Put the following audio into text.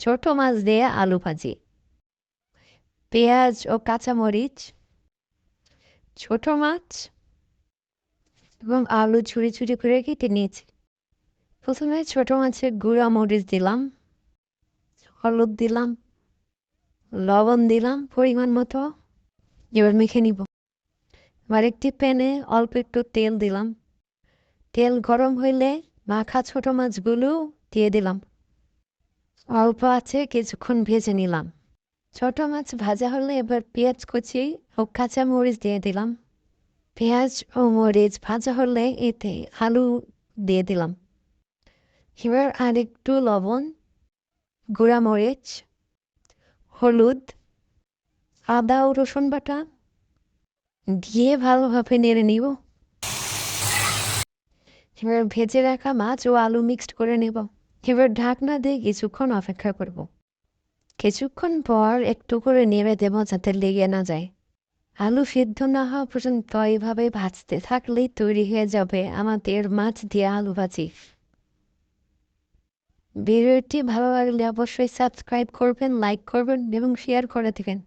ছোট মাছ দিয়ে আলু ভাজি। পেঁয়াজ ও কাঁচামরিচ, ছোট মাছ এবং আলু ছুরি ছুরি করে কেটে নিয়েছি। প্রথমে ছোট মাছের গুঁড়া মরিচ দিলাম, হলুদ দিলাম, লবণ দিলাম পরিমাণ মতো। এবার মেখে নিব। এবার একটি প্যানে অল্প একটু তেল দিলাম। তেল গরম হইলে মাখা ছোট মাছগুলো দিয়ে দিলাম। অল্প আছে, কিছুক্ষণ ভেজে নিলাম। ছোট মাছ ভাজা হলে এবার পেঁয়াজ কুচি ও কাঁচা মরিচ দিয়ে দিলাম। পেঁয়াজ ও মরিচ ভাজা হলে এতে আলু দিয়ে দিলাম। এবার আর একটু লবণ, গুঁড়া মরিচ, হলুদ, আদা ও রসুন বাটা দিয়ে ভালোভাবে নেড়ে নিব। এবার ভেজে রাখা মাছ ও আলু মিক্সড করে নেব। এবার ঢাকনা দিয়ে কিছুক্ষণ অপেক্ষা করব। কিছুক্ষণ পর একটু করে নেড়ে দেব যাতে লেগে না যায়। আলু সিদ্ধ না হওয়া পর্যন্ত এইভাবে ভাজতে থাকলেই তৈরি হয়ে যাবে আমাদের মাছ দিয়ে আলু ভাজি। ভিডিওটি ভালো লাগলে অবশ্যই সাবস্ক্রাইব করবেন, লাইক করবেন এবং শেয়ার করে দেবেন।